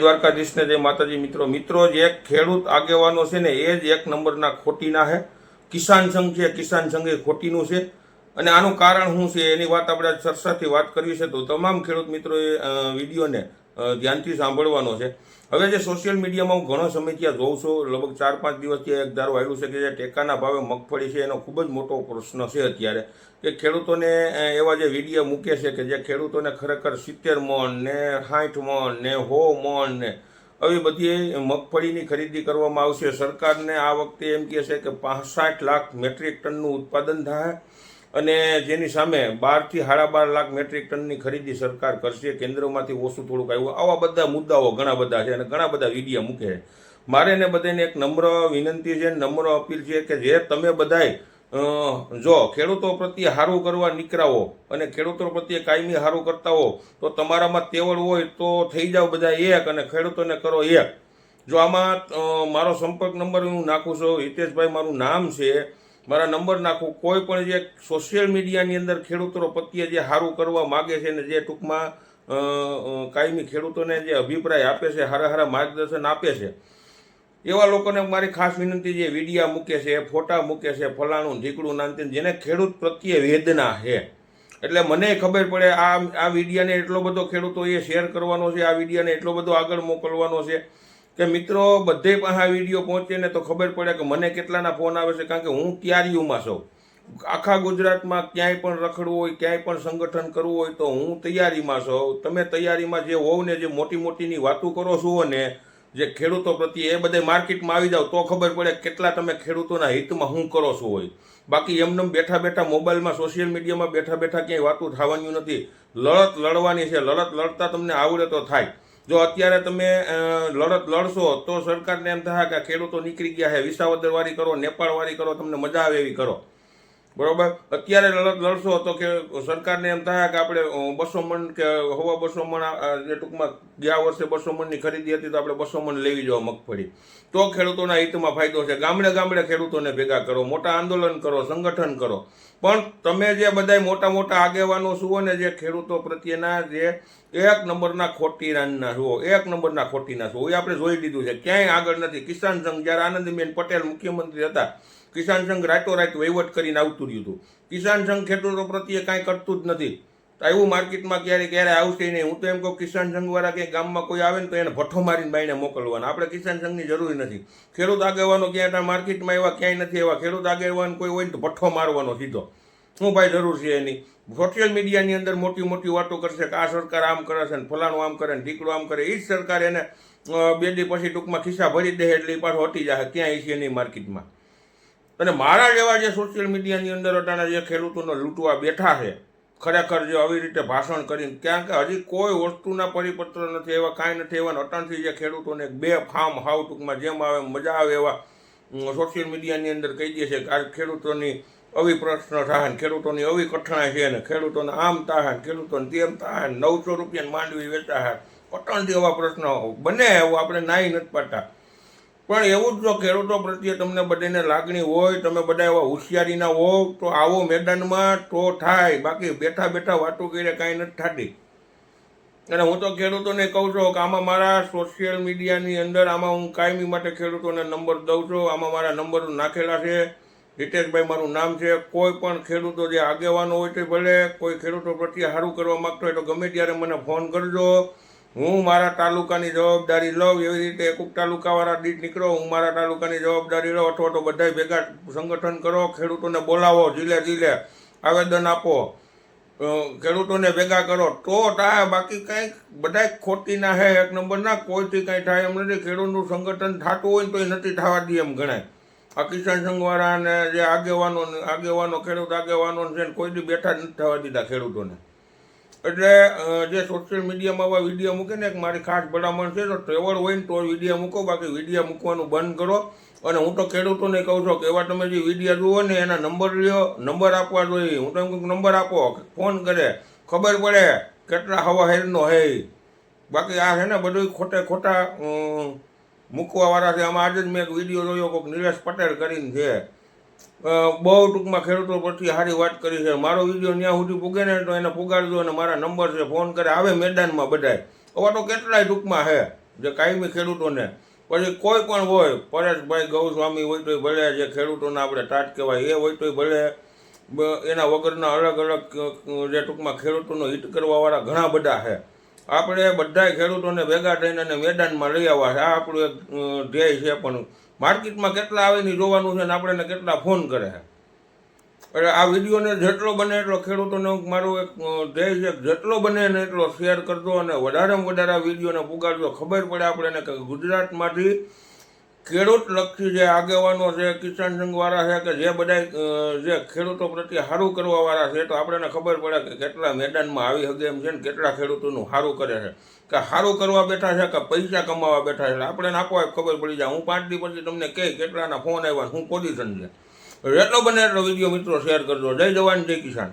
દ્વારકાધીશને જે માતાજી મિત્રો મિત્રો જે ખેડૂત આગેવાનો છે ને, એ જ એક નંબરના ખોટીના છે કિસાન સંઘ છે, કિસાન સંઘ એ ખોટીનું છે. અને આનું કારણ શું છે, એની વાત આપણે ચર્ચાથી વાત કરવી છે. તો તમામ ખેડૂત મિત્રોએ વિડીયોને ધ્યાનથી સાંભળવાનો છે. હવે જે સોશિયલ મીડિયામાં હું ઘણો સમય ત્યાં જોઉં છું, લગભગ ચાર, પાંચ દિવસથી એક ધારો આવ્યું છે કે જે ટેકાના ભાવે મગફળી છે, એનો ખૂબ જ મોટો પ્રશ્ન છે અત્યારે. કે ખેડૂતોને એવા જે વીડિયો મૂકે છે કે જે ખેડૂતોને ખરેખર સિત્તેર મણ ને સાઠ મણ ને હો મણ ને, આવી બધી મગફળીની ખરીદી કરવામાં આવશે. સરકારને આ વખતે એમ કહે છે કે પાસઠ લાખ મેટ્રિક ટનનું ઉત્પાદન થાય. અને જેની સામે બારથી સાડા બાર લાખ મેટ્રિક ટનની ખરીદી સરકાર કરશે, કેન્દ્રમાંથી ઓછું થોડુંક આવ્યું. આવા બધા મુદ્દાઓ ઘણા બધા છે અને ઘણા બધા વિડીયા મૂકે છે. મારે ને બધાને એક નમ્ર વિનંતી છે, નમ્ર અપીલ છે કે જે તમે બધાય જો ખેડૂતો પ્રત્યે સારું કરવા નીકળાવો અને ખેડૂતો પ્રત્યે કાયમી સારું કરતા હો, તો તમારામાં તેવડ હોય તો થઈ જાવ બધા એક અને ખેડૂતોને કરો એક. જો આમાં મારો સંપર્ક નંબર હું નાખું છું, હિતેશભાઈ મારું નામ છે મારા નંબર નાખું. કોઈ પણ જે સોશિયલ મીડિયાની અંદર ખેડૂતો પ્રત્યે જે સારું કરવા માગે છે ને જે ટૂંકમાં કાયમી ખેડૂતોને જે અભિપ્રાય આપે છે હારા હારા માર્ગદર્શન આપે છે, એવા લોકોને મારી ખાસ વિનંતી જે વિડીયા મૂકે છે, ફોટા મૂકે છે, ફલાણું ઢીકડું નાનતીન જેને ખેડૂત પ્રત્યે વેદના છે. એટલે મને ખબર પડે આ આ વિડીયાને એટલો બધો ખેડૂતો એ શેર કરવાનો છે, આ વિડીયાને એટલો બધો આગળ મોકલવાનો છે. કે મિત્રો, બધે પાસે આ વીડિયો પહોંચે ને તો ખબર પડે કે મને કેટલાના ફોન આવે છે, કારણ કે હું તૈયારીઓમાં છું? આખા ગુજરાતમાં ક્યાંય પણ રખડવું હોય, ક્યાંય પણ સંગઠન કરવું હોય તો હું તૈયારીમાં છું. તમે તૈયારીમાં જે હોવ ને જે મોટી મોટીની વાતો કરો છો ને જે ખેડૂતો પ્રત્યે એ બધે માર્કેટમાં આવી જાવ તો ખબર પડે કેટલા તમે ખેડૂતોના હિતમાં હું કરો છો હોય. બાકી એમને બેઠા બેઠા મોબાઈલમાં, સોશિયલ મીડિયામાં બેઠા બેઠા ક્યાંય વાતો થવાની નથી. લડત લડવાની છે, લડત લડતા તમને આવડે તો થાય. જો અત્યારે તમે લડત લડશો તો સરકારને એમ થાય કે ખેડૂતો નીકળી ગયા છે વિસાવદર વાળી કરો, નેપાળવાળી કરો, તમને મજા આવે એવી કરો. બરોબર? અત્યારે લડશો તો કે સરકારને એમ થાય કે આપણે બસો મણ કે હવા બસો મણ જે ટૂંકમાં ગયા વર્ષે બસો મણની ખરીદી હતી તો આપણે બસો મણ લેવી જવા મગફળી. તો ખેડૂતોના હિતમાં ફાયદો છે. ગામડે ગામડે ખેડૂતોને ભેગા કરો, મોટા આંદોલન કરો, સંગઠન કરો. પણ તમે જે બધાય મોટા મોટા આગેવાનો છો ને જે ખેડૂતો પ્રત્યેના જે એક નંબરના ખોટી રાનના છો, એક નંબરના ખોટીના છો, એ આપણે જોઈ લીધું છે. ક્યાંય આગળ નથી. કિસાન સંઘ જ્યારે આનંદીબેન પટેલ મુખ્યમંત્રી હતા કિસાન સંઘ રાતોરાત વહીવટ કરીને આવતું રહ્યું હતું. કિસાન સંઘ ખેડૂતો પ્રત્યે કાંઈ કરતું જ નથી. તો એવું માર્કેટમાં ક્યારે ક્યારે આવશે નહીં. હું તો એમ કહું, કિસાન સંઘવાળા કે ગામમાં કોઈ આવે ને તો એને ભઠ્ઠો મારીને બાઈને મોકલવાના. આપણે કિસાન સંઘની જરૂર નથી. ખેડૂત આગેવાનો ક્યાંય માર્કેટમાં એવા, ક્યાંય નથી એવા. ખેડૂત આગેવાન કોઈ હોય ને તો ભઠ્ઠો મારવાનો સીધો. શું ભાઈ જરૂર છે એની? સોશિયલ મીડિયાની અંદર મોટી મોટી વાતો કરશે કે આ સરકાર આમ કરે છે ને ફલાણું આમ કરે ને ઢીકડું આમ કરે. એ જ સરકાર એને બે દી પછી ટૂંકમાં ખિસ્સા ભરી દે એટલે એ પાછો હટી જાય ક્યાંય છે નહીં માર્કેટમાં. અને મારા જેવા જે સોશિયલ મીડિયાની અંદર અટાણા જે ખેડૂતોને લૂંટવા બેઠા છે, ખરેખર જે આવી રીતે ભાષણ કરીને કારણ કે હજી કોઈ વસ્તુના પરિપત્ર નથી, એવા કાંઈ નથી, એવા અટાણથી જે ખેડૂતોને બે ફાર્મ હાવ ટૂંકમાં જેમ આવે મજા આવે એવા સોશિયલ મીડિયાની અંદર કહી દે છે કે આ ખેડૂતોની આવી પ્રશ્ન થાય ખેડૂતોની આવી કઠણાઈ છે ને ખેડૂતોને આમ થાય ખેડૂતોને તેમ થાય નવસો રૂપિયાની માંડવી વેચા છે. અટાણથી એવા પ્રશ્નો બને એવું આપણે નાઈ નથી પાડતા. પણ એવું જ જો ખેડૂતો પ્રત્યે તમને બધાને લાગણી હોય, તમે બધા એવા હોશિયારીના હોવ તો આવો મેદાનમાં તો થાય. બાકી બેઠા બેઠા વાતો કરીને કાંઈ નથી થતી. અને હું તો ખેડૂતોને કહું છું, કે આમાં મારા સોશિયલ મીડિયાની અંદર આમાં હું કાયમી માટે ખેડૂતોને નંબર દઉં છું. આમાં મારા નંબર નાખેલા છે. હિતેશભાઈ મારું નામ છે. કોઈ પણ ખેડૂતો જે આગેવાનો હોય તે ભલે, કોઈ ખેડૂતો પ્રત્યે સારું કરવા માગતો હોય તો ગમે ત્યારે મને ફોન કરજો. હું મારા તાલુકાની જવાબદારી લઉં એવી રીતે એકુક તાલુકાવાળા દીઠ નીકળો, હું મારા તાલુકાની જવાબદારી લઉં અથવા તો બધાય ભેગા સંગઠન કરો, ખેડૂતોને બોલાવો જિલ્લે જિલ્લે આવેદન આપો ખેડૂતોને ભેગા કરો. તો થાય, બાકી કંઈક બધાય ખોટી ના હે, એક નંબરના કોઈથી કંઈ થાય એમ નથી. ખેડૂતનું સંગઠન થતું હોય તો એ નથી થવા દે એમ ગણાય. આ કિસાન સંઘવાળા અને જે આગેવાનો આગેવાનો, ખેડૂત આગેવાનો છે કોઈ દી બેઠા નથી થવા દીધા ખેડૂતોને. એટલે જે સોશિયલ મીડિયામાં આવા વીડિયો મૂકે ને મારી ખાસ ભલામણ છે, તો ટ્રેવલ હોય ને તો વીડિયો મૂકો. બાકી વીડિયો મૂકવાનું બંધ કરો. અને હું તો ખેડૂતોને કહું છું કે એવા તમે જે વીડિયો જુઓ ને, એના નંબર લ્યો નંબર આપવા જોઈએ. હું તો એમ નંબર આપો ફોન કરે. ખબર પડે કેટલા હવા હેરનો હે બાકી આ છે ને બધું ખોટે ખોટા મૂકવાવાળા છે. આમાં આજે જ મેં એક વીડિયો જોયો, કોઈક નિલેશ પટેલ કરીને છે. બહુ ટૂંકમાં ખેડૂતો પરથી સારી વાત કરી છે. મારો વીડિયો ત્યાં સુધી પૂગે ને તો એને પુગાડજો અને મારા નંબર છે, ફોન કરે. આવે મેદાનમાં બધાય. હવે તો કેટલાય ટૂંકમાં છે, જે કાયમી ખેડૂતોને. પછી કોઈ પણ હોય, પરેશભાઈ ગૌસ્વામી હોય તોય ભલે જે ખેડૂતોને આપણે ટાટ કહેવાય, એ હોય તોય ભલે. એના વગરના અલગ અલગ જે ટૂંકમાં ખેડૂતોનો હિત કરવાવાળા ઘણા બધા છે. આપણે બધાય ખેડૂતોને ભેગા થઈને મેદાનમાં લઈ આવવા છે. આ આપણું એક ધ્યેય છે પણ માર્કેટમાં કેટલા આવે ને જોવાનું છે ને આપણને કેટલા ફોન કરે છે. એટલે આ વિડીયોને જેટલો બને એટલો ખેડૂતોને મારું એક ધ્યેય છે જેટલો બને ને એટલો શેર કરજો અને વધારેમાં વધારે આ વિડીયોને પુગાડજો. ખબર પડે આપણને કે ગુજરાતમાંથી ખેડૂત લક્ષી જે આગેવાનો છે, કિસાન સંઘવાળા છે કે જે બધા જે ખેડૂતો પ્રત્યે સારું કરવાવાળા છે તો આપણને ખબર પડે કે કેટલા મેદાનમાં આવી શકે એમ છે ને કેટલા ખેડૂતોનું સારું કરે છે. કે સારું કરવા બેઠા છે કે પૈસા કમાવા બેઠા છે આપણે આપો ખબર પડી જાય. હું પાંચ દી પછી તમને કહી કેટલાના ફોન આવ્યા હું પોઝિશન છે. એટલો બને એટલો વીડિયો મિત્રો શેર કરજો. જય જવાન, જય કિસાન.